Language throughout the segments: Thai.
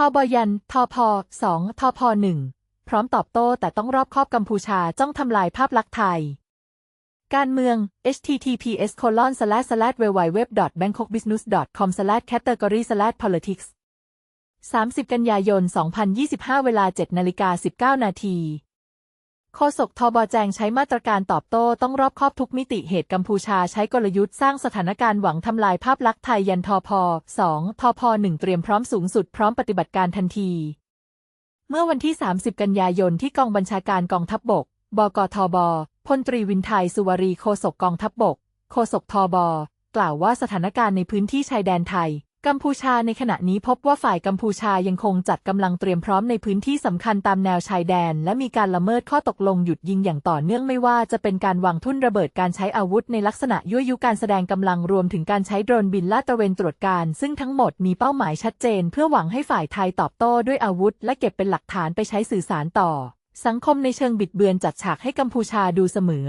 ทบยันทพสองทพหนึ่งพร้อมตอบโต้แต่ต้องรอบคอบกัมพูชาจ้องทำลายภาพลักษณ์ไทย การเมือง https colon slash slash www bangkokbusiness com slash category slash politics 30 กันยายน 2025 เวลา 7 นาฬิกา 19 นาที โฆษกทบแจงใช้มาตรการตอบโต้ต้องรอบคอบทุกมิติเหตุกัมพูชาใช้กลยุทธ์สร้างสถานการณ์หวังทำลายภาพลักษณ์ไทยยันทพ2ทพ1เตรียมพร้อมสูงสุดพร้อมปฏิบัติการทันที เมื่อวันที่ 30 กันยายนที่กองบัญชาการกองทัพบบก บกทบพลตรีวินไทยสุวารีโฆษกกองทัพบบก โฆษกทบกล่าวว่าสถานการณ์ในพื้นที่ชายแดนไทย กัมพูชาในขณะนี้พบว่าฝ่ายกัมพูชายังคงจัดกำลังเตรียมพร้อมในพื้นที่สำคัญตามแนวชายแดน และมีการละเมิดข้อตกลงหยุดยิงอย่างต่อเนื่องไม่ว่าจะเป็นการวางทุ่นระเบิดการใช้อาวุธในลักษณะยั่วยุการแสดงกำลังรวมถึงการใช้โดรนบินลาดตระเวนตรวจการ ซึ่งทั้งหมดมีเป้าหมายชัดเจน เพื่อหวังให้ฝ่ายไทยตอบโต้ด้วยอาวุธ และเก็บเป็นหลักฐานไปใช้สื่อสารต่อ สังคมในเชิงบิดเบือนจัดฉากให้กัมพูชาดูเสมอ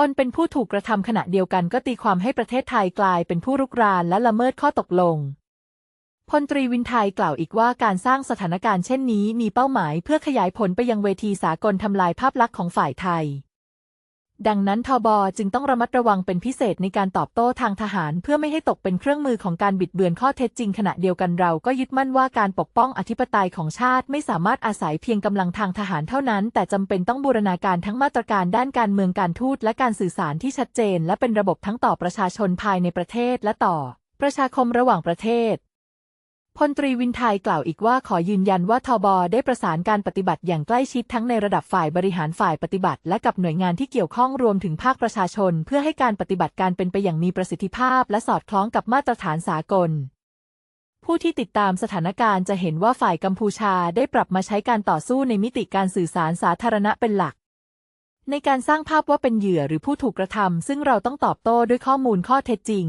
ตนเป็นผู้ถูกกระทำขณะเดียวกันก็ตีความให้ประเทศไทยกลายเป็นผู้รุกรานและละเมิดข้อตกลง พลตรีวินไทยกล่าวอีกว่าการสร้างสถานการณ์เช่นนี้มีเป้าหมายเพื่อขยายผลไปยังเวทีสากลทำลายภาพลักษณ์ของฝ่ายไทย ดังนั้นทบจึงต้องระมัดระวังเป็นพิเศษในการตอบโต้ทางทหาร เพื่อไม่ให้ตกเป็นเครื่องมือของการบิดเบือนข้อเท็จจริงขณะเดียวกันเราก็ยึดมั่นว่าการปกป้องอธิปไตยของชาติไม่สามารถอาศัยเพียงกำลังทางทหารเท่านั้น แต่จำเป็นต้องบูรณาการทั้งมาตรการด้านการเมืองการทูตและการสื่อสารที่ชัดเจน และเป็นระบบทั้งต่อประชาชนภายในประเทศและต่อ ประชาคมระหว่างประเทศ พลตรีวินไทยกล่าวอีกว่าขอยืนยันว่าทบได้ประสานการปฏิบัติอย่างใกล้ชิดทั้งในระดับฝ่ายบริหารฝ่ายปฏิบัติ และกับหน่วยงานที่เกี่ยวข้องรวมถึงภาคประชาชน เพื่อให้การปฏิบัติการเป็นไปอย่างมีประสิทธิภาพ และสอดคล้องกับมาตรฐานสากล ผู้ที่ติดตามสถานการณ์จะเห็นว่าฝ่ายกัมพูชาได้ปรับมาใช้การต่อสู้ในมิติการสื่อสารสาธารณะเป็นหลัก ในการสร้างภาพว่าเป็นเหยื่อหรือผู้ถูกกระทำซึ่งเราต้องตอบโต้ด้วยข้อมูลข้อเท็จจริง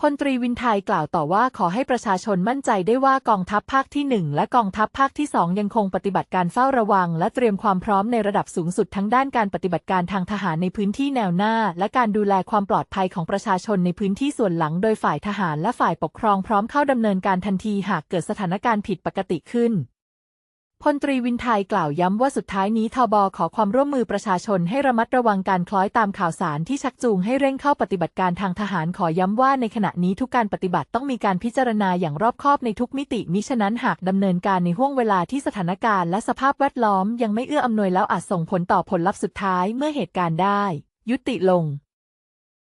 พลตรีวินไทยกล่าวต่อว่าขอให้ประชาชนมั่นใจได้ว่ากองทัพภาคที่ 1 และกองทัพภาคที่ 2 ยังคงปฏิบัติการเฝ้าระวัง และเตรียมความพร้อมในระดับสูงสุดทั้งด้านการปฏิบัติการทางทหารในพื้นที่แนวหน้า และการดูแลความปลอดภัยของประชาชนในพื้นที่ส่วนหลัง โดยฝ่ายทหารและฝ่ายปกครองพร้อมเข้าดำเนินการทันทีหากเกิดสถานการณ์ผิดปกติขึ้น พลตรีวินไทยกล่าวย้ำว่าสุดท้ายนี้ทบขอความร่วมมือประชาชนให้ระมัดระวังการคล้อยตามข่าวสารที่ชักจูงให้เร่งเข้าปฏิบัติการทางทหารขอย้ำว่าในขณะนี้ทุกการปฏิบัติต้องมีการพิจารณาอย่างรอบคอบในทุกมิติมิฉะนั้นหากดำเนินการในห่วงเวลาที่สถานการณ์และสภาพแวดล้อมยังไม่เอื้ออำนวยแล้วอาจส่งผลต่อผลลัพธ์สุดท้ายเมื่อเหตุการณ์ได้ ยุติลง